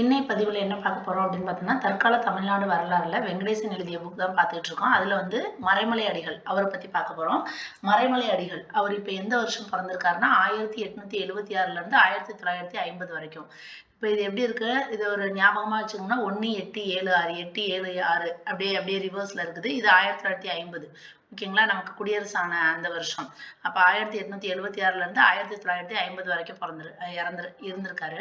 இன்னை பதிவில் என்ன பார்க்க போகிறோம் அப்படின்னு பார்த்தோம்னா தற்கால தமிழ்நாடு வரலாறுல வெங்கடேசன் எழுதிய புக் தான் பார்த்துட்டு இருக்கோம். அதில் வந்து மறைமலை அடிகள் அவரை பற்றி பார்க்க போகிறோம் மறைமலை அடிகள் அவர் இப்போ எந்த வருஷம் பிறந்திருக்காருன்னா ஆயிரத்தி எட்நூத்தி எழுபத்தி ஆறுலேருந்து ஆயிரத்தி தொள்ளாயிரத்தி ஐம்பது வரைக்கும். இப்போ இது எப்படி இருக்கு? இது ஒரு ஞாபகமாக வச்சுக்கோங்கன்னா ஒன்று எட்டு ஏழு ஆறு எட்டு ஏழு ஆறு அப்படியே அப்படியே ரிவர்ஸில் இருக்குது. இது ஆயிரத்தி தொள்ளாயிரத்தி ஐம்பது. ஓகேங்களா? நமக்கு குடியரசான அந்த வருஷம். அப்போ ஆயிரத்தி எட்நூத்தி எழுபத்தி ஆறுலேருந்து ஆயிரத்தி தொள்ளாயிரத்தி ஐம்பது வரைக்கும் பிறந்துரு இறந்து இருந்திருக்காரு.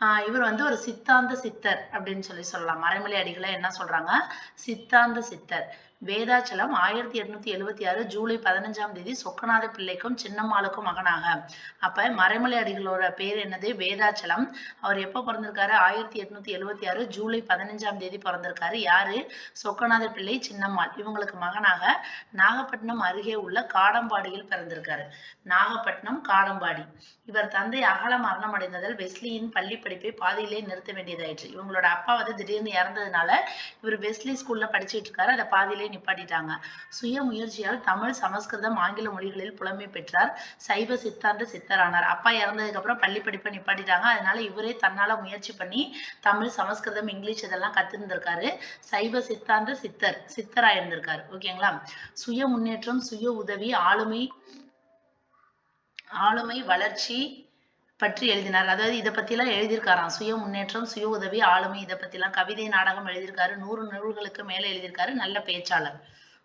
இவர் வந்து ஒரு சித்தாந்த சித்தர் அப்படின்னு சொல்லி சொல்லலாம். மறைமலை அடிகளை என்ன சொல்றாங்க? சித்தாந்த சித்தர். வேதாச்சலம் ஆயிரத்தி எட்நூத்தி எழுபத்தி ஆறு ஜூலை பதினஞ்சாம் தேதி சொக்கநாத பிள்ளைக்கும் சின்னம்மாளுக்கும் மகனாக. அப்ப மறைமலை அடிகளோட பேர் என்னது? வேதாச்சலம். அவர் எப்ப பிறந்திருக்காரு? ஆயிரத்தி எட்நூத்தி எழுபத்தி ஆறு ஜூலை பதினஞ்சாம் தேதி பிறந்திருக்காரு. யாரு? சொக்கநாத பிள்ளை சின்னம்மாள். இவங்களுக்கு மகனாக நாகப்பட்டினம் அருகே உள்ள காடம்பாடியில் பிறந்திருக்காரு. நாகப்பட்டினம் காடம்பாடி. இவர் தந்தை அகல மரணம் அடைந்ததால் வெஸ்லியின் பள்ளி படிப்பை பாதியிலே நிறுத்த வேண்டியதாயிற்று. இவங்களோட அப்பா வந்து திடீர்னு இறந்ததுனால இவர் வெஸ்லி ஸ்கூல்ல படிச்சுட்டு இருக்காரு. அதை பாதியிலே நிப்பாட்டிட்டாங்க. சுய முயற்சியால் தமிழ் சமஸ்கிருதம் ஆங்கில மொழிகளில் புலமை பெற்றார் சைவ சித்தாந்த சித்தரானார். அப்பா இறந்ததுக்கு அப்புறம் பள்ளி படிப்பை நிப்பாட்டிட்டாங்க. அதனால இவரே தன்னால முயற்சி பண்ணி தமிழ் சமஸ்கிருதம் இங்கிலீஷ் இதெல்லாம் கத்திருந்திருக்காரு. சைவ சித்தாந்த சித்தர் சித்தரா இருந்திருக்காரு ஓகேங்களா? சுய முன்னேற்றம் சுய உதவி ஆளுமை ஆளுமை வளர்ச்சி பற்றி எழுதினார். அதாவது இதை பற்றிலாம் எழுதியிருக்காராம். சுய முன்னேற்றம் சுய உதவி ஆளுமை இதை பத்திலாம். கவிதை நாடகம் எழுதியிருக்காரு. நூறு நூல்களுக்கு மேலே எழுதியிருக்காரு. நல்ல பேச்சாளர்.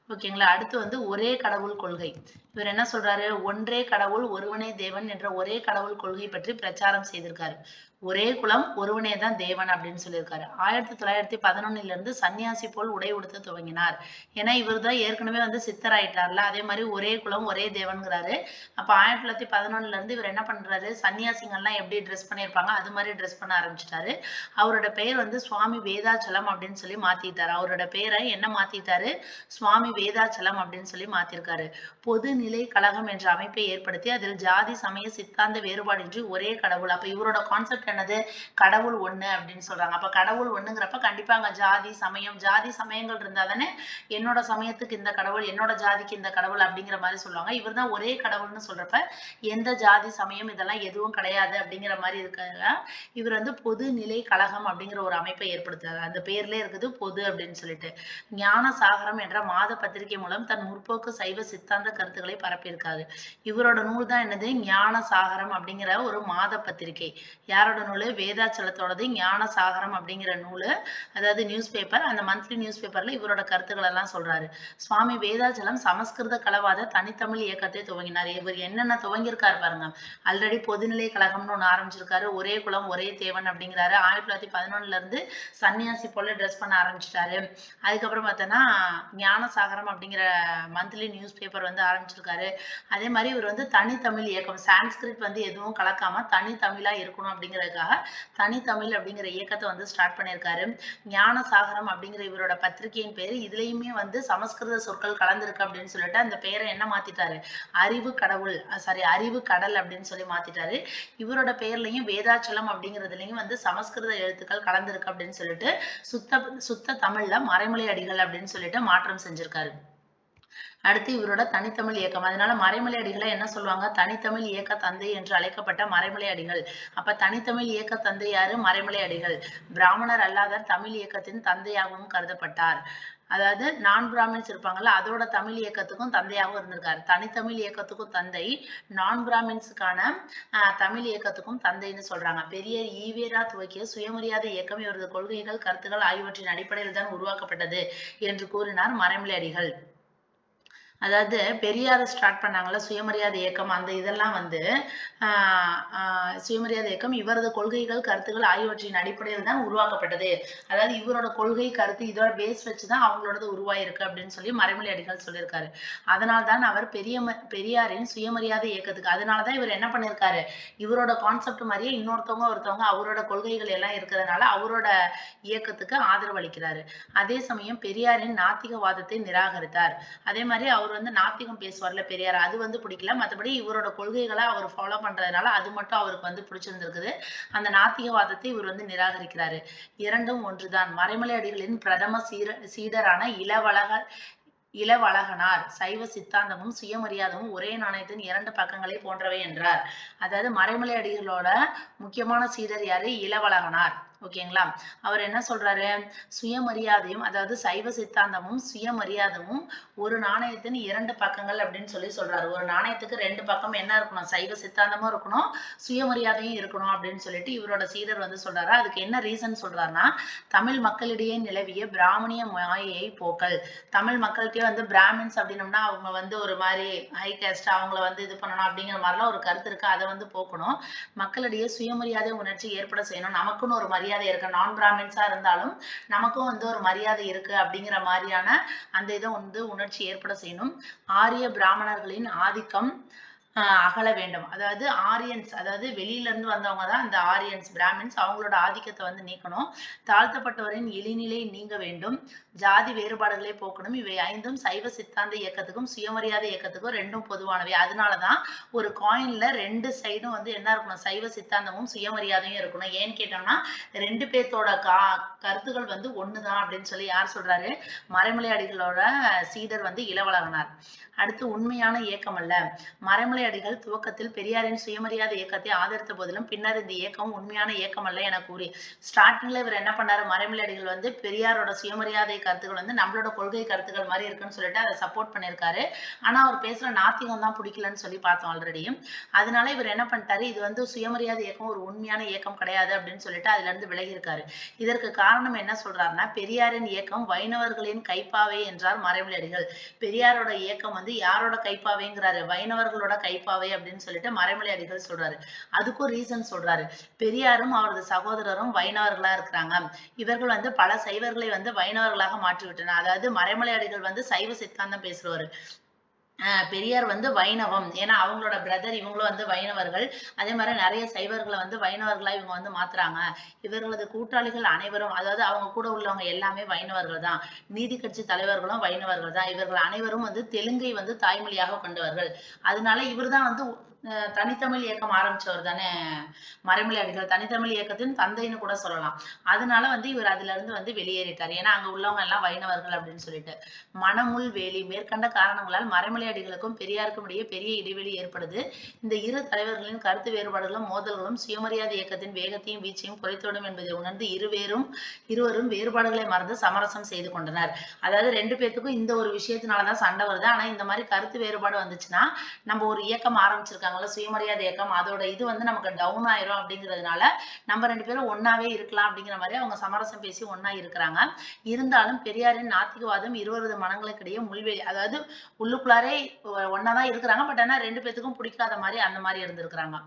ஓகேங்களா? அடுத்து வந்து ஒரே கடவுள் கொள்கை. இவர் என்ன சொல்றாரு? ஒன்றே கடவுள் ஒருவனே தேவன் என்ற ஒரே கடவுள் கொள்கை பற்றி பிரச்சாரம் செய்திருக்காரு. ஒரே குலம் ஒருவனே தான் தேவன் அப்படின்னு சொல்லியிருக்காரு. ஆயிரத்தி தொள்ளாயிரத்தி பதினொன்னுல இருந்து சன்னியாசி போல் உடை உடுத்த துவங்கினார். ஏன்னா இவர் தான் ஏற்கனவே வந்து சித்தராயிட்டார்ல. அதே மாதிரி ஒரே குலம் ஒரே தேவன்கிறாரு. அப்ப ஆயிரத்தி தொள்ளாயிரத்தி பதினொன்னுல இருந்து இவர் என்ன பண்றாரு? சன்னியாசிங்கள்லாம் எப்படி ட்ரெஸ் பண்ணியிருப்பாங்க? அது மாதிரி ட்ரெஸ் பண்ண ஆரம்பிச்சிட்டாரு. அவரோட பெயர் வந்து சுவாமி வேதாச்சலம் அப்படின்னு சொல்லி மாத்திட்டாரு. அவரோட பெயரை என்ன மாத்திட்டாரு? சுவாமி வேதாச்சலம் அப்படின்னு சொல்லி மாத்திருக்காரு. பொதுநிலை கழகம் என்ற அமைப்பை ஏற்படுத்தி அதில் ஜாதி சமய சித்தாந்த வேறுபாடின்றி ஒரே கடவுள். அப்ப இவரோட கான்செப்ட் என்னது? கடவுள் ஒண்ணு அப்படின்னு சொல்றாங்க. அப்ப கடவுள் ஒண்ணுங்கிறப்ப கண்டிப்பா அங்க ஜாதி சமயம் ஜாதி சமயங்கள் இருந்தா தானே என்னோட சமயத்துக்கு இந்த கடவுள் என்னோட ஜாதிக்கு இந்த கடவுள் அப்படிங்கிற மாதிரி சொல்லுவாங்க. இவர் தான் ஒரே கடவுள்னு சொல்றப்ப எந்த ஜாதி சமயம் இதெல்லாம் எதுவும் கிடையாது அப்படிங்கிற மாதிரி இருக்காங்க இவர் வந்து பொது நிலை கழகம் அப்படிங்கிற ஒரு அமைப்பை ஏற்படுத்துறாரு. அந்த பேர்ல இருக்குது பொது அப்படின்னு சொல்லிட்டு. ஞான சாகரம் என்ற மாத பத்திரிகை மூலம் தன் முற்போக்கு சைவ சித்தாந்த கருத்துக்களை பரப்பியிருக்காரு. இவரோட நூல் தான் என்னது? ஞான சாகரம் அப்படிங்கிற ஒரு மாத பத்திரிகை. யாரோட நூல் வேதாச்சலத்தோடது ஞான சாகரம் அப்படிங்கிற நூல் அதாவது நியூஸ் பேப்பர் அந்த மந்த்லி நியூஸ் பேப்பர்ல இவரோட கருத்துக்கள் எல்லாம் சொல்றாரு. சுவாமி வேதாச்சலம் சமஸ்கிருத கலவாத தனித்தமிழ் இயக்கத்தை துவங்கினார். இவர் என்னென்ன துவங்கியிருக்காரு பாருங்க. ஆல்ரெடி பொதுநிலை கழகம்னு ஒன்று ஆரம்பிச்சிருக்காரு. ஒரே குலம் ஒரே தேவன் அப்படிங்கிறாரு. ஆயிரத்தி தொள்ளாயிரத்தி பதினொன்னுல இருந்து சன்னியாசி போல ட்ரெஸ் பண்ண ஆரம்பிச்சிட்டாரு. அதுக்கப்புறம் பார்த்தோன்னா ஞான சாகரம் அப்படிங்கிற மந்த்லி நியூஸ் பேப்பர் வந்து ஆரம்பிச்சிருக்காரு. அதே மாதிரி இவர் வந்து தனித்தமிழ் இயக்கம் சான்ஸ்கிரிட் வந்து எதுவும் கலக்காம தனித்தமிழா இருக்கணும் அப்படிங்கிற அப்படிங்கிறதுக்காக தனித்தமிழ் அப்படிங்கிற இயக்கத்தை வந்து ஸ்டார்ட் பண்ணியிருக்காரு. ஞான சாகரம் அப்படிங்கிற இவரோட பத்திரிகையின் பேர். இதுலயுமே வந்து சமஸ்கிருத சொற்கள் கலந்துருக்கு அப்படின்னு சொல்லிட்டு அந்த பெயரை என்ன மாத்திட்டாரு? அறிவு கடவுள் சாரி அறிவு கடல் அப்படின்னு சொல்லி மாத்திட்டாரு. இவரோட பெயர்லயும் வேதாச்சலம் அப்படிங்கிறதுலயும் வந்து சமஸ்கிருத எழுத்துக்கள் கலந்துருக்கு அப்படின்னு சொல்லிட்டு சுத்த சுத்த தமிழ்ல மறைமலை அடிகள் அப்படின்னு சொல்லிட்டு மாற்றம் செஞ்சிருக்காரு. அடுத்து இவரோட தனித்தமிழ் இயக்கம். அதனால மறைமலை அடிகளை என்ன சொல்லுவாங்க? தனித்தமிழ் இயக்க தந்தை என்று அழைக்கப்பட்ட மறைமலை அடிகள். அப்ப தனித்தமிழ் இயக்க தந்தை யாரு? மறைமலை அடிகள். பிராமணர் அல்லாத தமிழ் இயக்கத்தின் தந்தையாகவும் கருதப்பட்டார். அதாவது நான் பிராமின்ஸ் இருப்பாங்கல்ல அதோட தமிழ் இயக்கத்துக்கும் தந்தையாகவும் இருந்திருக்காரு. தனித்தமிழ் இயக்கத்துக்கும் தந்தை நான் பிராமின்ஸுக்கான ஆஹ் தமிழ் இயக்கத்துக்கும் தந்தைன்னு சொல்றாங்க. பெரிய ஈவேரா துவக்கிய சுயமரியாதை இயக்கம் இவரது கொள்கைகள் கருத்துக்கள் ஆகியவற்றின் அடிப்படையில் தான் உருவாக்கப்பட்டது என்று கூறினார் மறைமலை அடிகள். அதாவது பெரியார் ஸ்டார்ட் பண்ணாங்கள சுயமரியாதை இயக்கம் அந்த இதெல்லாம் வந்து சுயமரியாதை இயக்கம் இவரது கொள்கைகள் கருத்துக்கள் ஆகியவற்றின் அடிப்படையில் தான் உருவாக்கப்பட்டது. அதாவது இவரோட கொள்கை கருத்து இதோட பேஸ் வச்சு தான் அவங்களோடது உருவாயிருக்கு அப்படின்னு சொல்லி மறைமொழி அடிகள் சொல்லியிருக்காரு. அதனால தான் அவர் பெரிய பெரியாரின் சுயமரியாதை இயக்கத்துக்கு அதனால தான் இவர் என்ன பண்ணியிருக்காரு? இவரோட கான்செப்ட் மாதிரியே இன்னொருத்தவங்க ஒருத்தவங்க அவரோட கொள்கைகள் எல்லாம் இருக்கிறதுனால அவரோட இயக்கத்துக்கு ஆதரவு அளிக்கிறாரு. அதே சமயம் பெரியாரின் நாத்திகவாதத்தை நிராகரித்தார். அதே மாதிரி அவர் அவர் வந்து நாத்திகம் பேசுவார்ல பெரியார் அது வந்து பிடிக்கல. மற்றபடி இவரோட கொள்கைகளை அவர் ஃபாலோ பண்றதுனால அது மட்டும் அவருக்கு வந்து பிடிச்சிருந்திருக்குது. அந்த நாத்திகவாதத்தை இவர் வந்து நிராகரிக்கிறாரு. இரண்டும் ஒன்றுதான். மறைமலை அடிகளின் பிரதம சீர சீடரான இளவழகர் இளவழகனார் சைவ சித்தாந்தமும் சுயமரியாதமும் ஒரே நாணயத்தின் இரண்டு பக்கங்களை போன்றவை என்றார். அதாவது மறைமலை அடிகளோட முக்கியமான சீடர் யாரு? இளவழகனார். ஓகேங்களா? அவர் என்ன சொல்றாரு? சுயமரியாதையும் அதாவது சைவ சித்தாந்தமும் சுயமரியாதையும் ஒரு நாணயத்தின் இரண்டு பக்கங்கள் அப்படின்னு சொல்லி சொல்றாரு. ஒரு நாணயத்துக்கு ரெண்டு பக்கம் என்ன இருக்கணும்? சைவ சித்தாந்தமும் இருக்கணும் சுயமரியாதையும் இருக்கணும் அப்படின்னு சொல்லிட்டு இவரோட சீடர் வந்து சொல்றாரு. அதுக்கு என்ன ரீசன் சொல்றாருன்னா தமிழ் மக்களிடையே நிலவிய பிராமணிய மாயையை போக்கல். தமிழ் மக்கள்கிட்டயே வந்து பிராமின்ஸ் அப்படின்னம்னா அவங்க வந்து ஒரு மாதிரி ஹை கேஸ்ட் அவங்கள வந்து இது பண்ணணும் அப்படிங்கிற மாதிரிலாம் ஒரு கருத்து இருக்கு. அதை வந்து போக்கணும். மக்களிடையே சுயமரியாதை உணர்ச்சி ஏற்பட செய்யணும். நமக்குன்னு ஒரு மரியாதை மரியாதை இருக்கு. நான் பிராமின்ஸா இருந்தாலும் நமக்கும் வந்து ஒரு மரியாதை இருக்கு அப்படிங்கிற மாதிரியான அந்த இதை வந்து உணர்ச்சி ஏற்பட செய்யணும். ஆரிய பிராமணர்களின் ஆதிக்கம் அகல வேண்டும். அதாவது ஆரியன்ஸ் அதாவது வெளியில இருந்து வந்தவங்க தான் அந்த ஆரியன்ஸ் பிராமின்ஸ். அவங்களோட ஆதிக்கத்தை வந்து நீக்கணும். தாழ்த்தப்பட்டவரின் இழிநிலை நீங்க வேண்டும். ஜாதி வேறுபாடுகளை போக்கணும். இவை ஐந்தும் சைவ சித்தாந்த இயக்கத்துக்கும் சுயமரியாதை இயக்கத்துக்கும் ரெண்டும் பொதுவானவை. அதனாலதான் ஒரு காயின்ல ரெண்டு சைடும் வந்து என்ன இருக்கணும்? சைவ சித்தாந்தமும் சுயமரியாதையும் இருக்கணும். ஏன்னு கேட்டோம்னா ரெண்டு பேர்த்தோட கா கருத்துக்கள் வந்து ஒண்ணுதான் அப்படின்னு சொல்லி யார் சொல்றாரு? மறைமலை அடிகளோட சீடர் வந்து இளவழகனார் அடுத்து உண்மையான இயக்கம் அல்ல. மறைமலை அடிகள் துவக்கத்தில் பெரியாரின் சுயமரியாதை இயக்கத்தை ஆதரித்த போதிலும் பின்னர் இந்த இயக்கம் உண்மையான இயக்கம் அல்ல என கூறி ஸ்டார்டிங்ல இவர் என்ன பண்ணாரு? மறைமலை அடிகள் வந்து பெரியாரோட சுயமரியாதை கருத்துக்கள் வந்து நம்மளோட கொள்கை கருத்துக்கள் மாதிரி இருக்குன்னு சொல்லிட்டு அதை சப்போர்ட் பண்ணியிருக்காரு. ஆனா அவர் பேசுற நாத்திகம் தான் பிடிக்கலன்னு சொல்லி பார்த்தோம் ஆல்ரெடி அதனால இவர் என்ன பண்ணிட்டாரு? இது வந்து சுயமரியாதை இயக்கம் ஒரு உண்மையான இயக்கம் கிடையாது அப்படின்னு சொல்லிட்டு அதுல இருந்து விலகி இருக்காரு இதற்கு காரணம் என்ன சொல்றாருன்னா பெரியாரின் இயக்கம் வைணவர்களின் கைப்பாவை என்றார் மறைமலை அடிகள் பெரியாரோட இயக்கம் வந்து யாரோட கைப்பாவைங்கிறாரு? வைணவர்களோட கை கைப்பாவை அப்படின்னு சொல்லிட்டு மறைமலை அடிகள் சொல்றாரு. அதுக்கும் ரீசன் சொல்றாரு. பெரியாரும் அவரது சகோதரரும் வைணவர்களா இருக்கிறாங்க. இவர்கள் வந்து பல சைவர்களை வந்து வைணவர்களாக மாற்றி விட்டனர் அதாவது மறைமலை அடிகள் வந்து சைவ சித்தாந்தம் பேசுறவரு பெரியார் வந்து வைணவம். ஏன்னா அவங்களோட பிரதர் இவங்களும் வந்து வைணவர்கள். அதே மாதிரி நிறைய சைவர்களை வந்து வைணவர்களா இவங்க வந்து மாத்துறாங்க. இவர்களது கூட்டாளிகள் அனைவரும் அதாவது அவங்க கூட உள்ளவங்க எல்லாமே வைணவர்கள் தான். நீதி கட்சி தலைவர்களும் வைணவர்கள் தான். இவர்கள் அனைவரும் வந்து தெலுங்கை வந்து தாய்மொழியாக கொண்டவர்கள். அதனால இவர் தான் வந்து தனித்தமிழ் இயக்கம் ஆரம்பிச்சவர் தானே மறைமலை அடிகள் தனித்தமிழ் இயக்கத்தின் தந்தைன்னு கூட சொல்லலாம். அதனால வந்து இவர் அதுல இருந்து வந்து வெளியேறிட்டார். ஏன்னா அங்க உள்ளவங்க எல்லாம் வைணவர்கள் அப்படின்னு சொல்லிட்டு. மனமுள் வேலி மேற்கண்ட காரணங்களால் மறைமலை அடிகளுக்கும் பெரியாருக்கும் இடையே பெரிய இடைவெளி ஏற்படுது. இந்த இரு தலைவர்களின் கருத்து வேறுபாடுகளும் மோதல்களும் சுயமரியாதை இயக்கத்தின் வேகத்தையும் வீச்சையும் குறைத்துவிடும் என்பதை உணர்ந்து இருவேரும் இருவரும் வேறுபாடுகளை மறந்து சமரசம் செய்து கொண்டனர். அதாவது ரெண்டு பேர்த்துக்கும் இந்த ஒரு விஷயத்தினாலதான் சண்டை வருது. ஆனா இந்த மாதிரி கருத்து வேறுபாடு வந்துச்சுன்னா நம்ம ஒரு இயக்கம் ஆரம்பிச்சிருக்காங்க. ஆரம்பிச்சிருக்காங்கல்ல சுயமரியாதை இயக்கம் அதோட இது வந்து நமக்கு டவுன் ஆயிரும் அப்படிங்கிறதுனால நம்ம ரெண்டு பேரும் ஒன்னாவே இருக்கலாம் அப்படிங்கிற மாதிரி அவங்க சமரசம் பேசி ஒன்னா இருக்கிறாங்க. இருந்தாலும் பெரியாரின் நாத்திகவாதம் இருவரது மனங்களுக்கிடையே முள்வெளி அதாவது உள்ளுக்குள்ளாரே ஒன்னாதான் இருக்கிறாங்க. பட் ஆனா ரெண்டு பேத்துக்கும் பிடிக்காத மாதிரி அந்த மாதிரி இருந்திருக்கிறாங்க.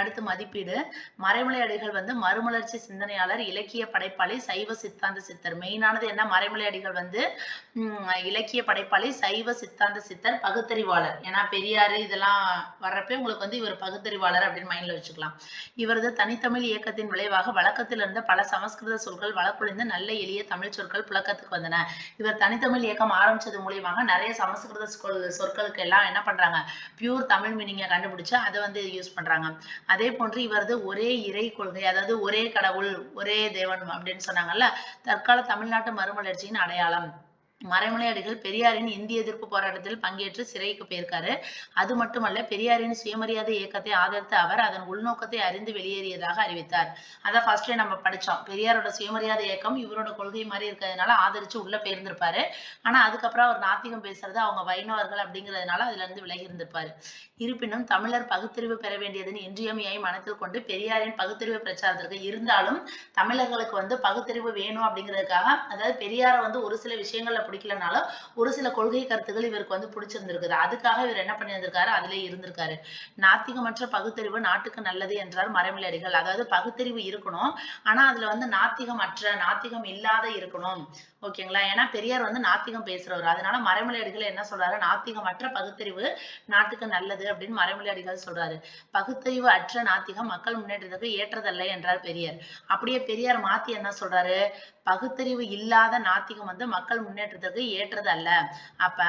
அடுத்து மதிப்பீடு. மறைமலை அடிகள் வந்து மறுமலர்ச்சி சிந்தனையாளர் இலக்கிய படைப்பாளி சைவ சித்தாந்த சித்தர். மெயினானது என்ன? மறைமலை அடிகள் வந்து இலக்கிய படைப்பாளி சைவ சித்தாந்த சித்தர் பகுத்தறிவாளர். ஏன்னா பெரியாரு இதெல்லாம் வர்றப்ப உங்களுக்கு வந்து இவர் பகுத்தறிவாளர் அப்படின்னு மைண்ட்ல வச்சுக்கலாம். இவரது தனித்தமிழ் இயக்கத்தின் விளைவாக வழக்கத்தில் இருந்த பல சமஸ்கிருத சொற்கள் வழக்குழிந்து நல்ல எளிய தமிழ் சொற்கள் புழக்கத்துக்கு வந்தன. இவர் தனித்தமிழ் இயக்கம் ஆரம்பிச்சது மூலியமாக நிறைய சமஸ்கிருத சொற்களுக்கு எல்லாம் என்ன பண்றாங்க? பியூர் தமிழ் மீனிங்கை கண்டுபிடிச்சு அதை வந்து யூஸ் பண்றாங்க. அதே போன்று இவரது ஒரே இறை கொள்கை அதாவது ஒரே கடவுள் ஒரே தேவன் அப்படின்னு சொன்னாங்கல்ல தற்கால தமிழ்நாட்டு மறுமலர்ச்சியின் அடையாளம். மறைமலை அடிகள் பெரியாரின் இந்திய எதிர்ப்பு போராட்டத்தில் பங்கேற்று சிறைக்கு போயிருக்காரு. அது மட்டுமல்ல பெரியாரின் சுயமரியாதை இயக்கத்தை ஆதரித்த அவர் அதன் உள்நோக்கத்தை அறிந்து வெளியேறியதாக அறிவித்தார். அதான் ஃபர்ஸ்ட்ல நம்ம படிச்சோம். பெரியாரோட சுயமரியாதை இயக்கம் இவரோட கொள்கை மாதிரி இருக்கிறதுனால ஆதரிச்சு உள்ள போயிருந்திருப்பாரு. ஆனா அதுக்கப்புறம் அவர் நாத்திகம் பேசுறது அவங்க வைணவர்கள் அப்படிங்கிறதுனால அதுல இருந்து விலகி இருந்திருப்பாரு இருப்பினும் தமிழர் பகுத்தறிவு பெற வேண்டியதன் இன்றியமையை மனத்தில் கொண்டு பெரியாரின் பகுத்தறிவு பிரச்சாரத்திற்கு இருந்தாலும் தமிழர்களுக்கு வந்து பகுத்தறிவு வேணும் அப்படிங்கிறதுக்காக அதாவது பெரியாரை வந்து ஒரு சில விஷயங்கள்ல பிடிக்கலனாலும் ஒரு சில கொள்கை கருத்துக்கள் இவருக்கு வந்து பிடிச்சிருந்திருக்குது. அதுக்காக இவர் என்ன பண்ணியிருந்திருக்காரு? அதிலே இருந்திருக்காரு. நாத்திகமற்ற பகுத்தறிவு நாட்டுக்கு நல்லது என்றார் மறைமலையடிகள் அதாவது பகுத்தறிவு இருக்கணும். ஆனா அதுல வந்து நாத்திகம் அற்ற நாத்திகம் இல்லாத இருக்கணும். ஓகேங்களா? ஏன்னா பெரியார் வந்து நாத்திகம் பேசுறவர். அதனால மறைமலையடிகள் என்ன சொல்றாரு? நாத்திகமற்ற பகுத்தறிவு நாட்டுக்கு நல்லது அப்படின்னு மறைமலையடிகள் சொல்றாரு. பகுத்தறிவு அற்ற நாத்திகம் மக்கள் முன்னேற்றத்துக்கு ஏற்றதல்ல என்றார் பெரியார். அப்படியே பெரியார் மாத்தி என்ன சொல்றாரு? பகுத்தறிவு இல்லாத நாத்திகம் வந்து மக்கள் முன்னேற்றத்துக்கு ஏற்றது அல்ல. அப்ப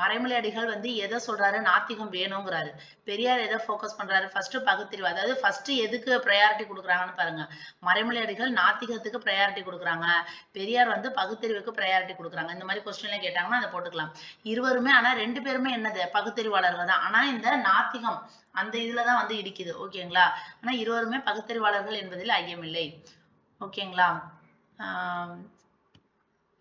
மறைமலையடிகள் மறைமலை அடிகள் வந்து எதை சொல்றாரு? நாத்திகம் வேணுங்கிறாரு. பெரியார் எதை ஃபோக்கஸ் பண்றாரு? ஃபர்ஸ்ட் பகுத்தறிவு அதாவது ஃபர்ஸ்ட் எதுக்கு ப்ரையாரிட்டி கொடுக்குறாங்கன்னு பாருங்க. மறைமலை அடிகள் நாத்திகத்துக்கு ப்ரையாரிட்டி கொடுக்குறாங்க. பெரியார் வந்து பகுத்தறிவுக்கு ப்ரையாரிட்டி கொடுக்குறாங்க. இந்த மாதிரி கொஸ்டின்ல கேட்டாங்கன்னா அதை போட்டுக்கலாம். இருவருமே ஆனா ரெண்டு பேருமே என்னது? பகுத்தறிவாளர்கள் தான். ஆனா இந்த நாத்திகம் அந்த இதுலதான் வந்து இடிக்குது. ஓகேங்களா? ஆனா இருவருமே பகுத்தறிவாளர்கள் என்பதில் ஐயமில்லை. ஓகேங்களா?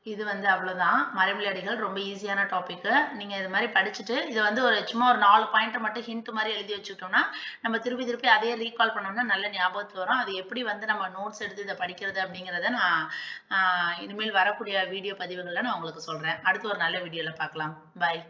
இது வந்து அவ்வளோதான் மரபிலடிகள் ரொம்ப ஈஸியான டாப்பிக்கு நீங்கள் இது மாதிரி படிச்சுட்டு இதை வந்து ஒரு சும்மா ஒரு நாலு பாயிண்ட்டை மட்டும் ஹிண்ட் மாதிரி எழுதி வச்சுக்கிட்டோம்னா நம்ம திருப்பி திருப்பி அதே ரீகால் பண்ணோம்னா நல்ல ஞாபகத்து வரும். அது எப்படி வந்து நம்ம நோட்ஸ் எடுத்து இதை படிக்கிறது அப்படிங்கிறத நான் இனிமேல் வரக்கூடிய வீடியோ பதிவுகளில் நான் உங்களுக்கு சொல்கிறேன் அடுத்து ஒரு நல்ல வீடியோவில் பார்க்கலாம். பாய்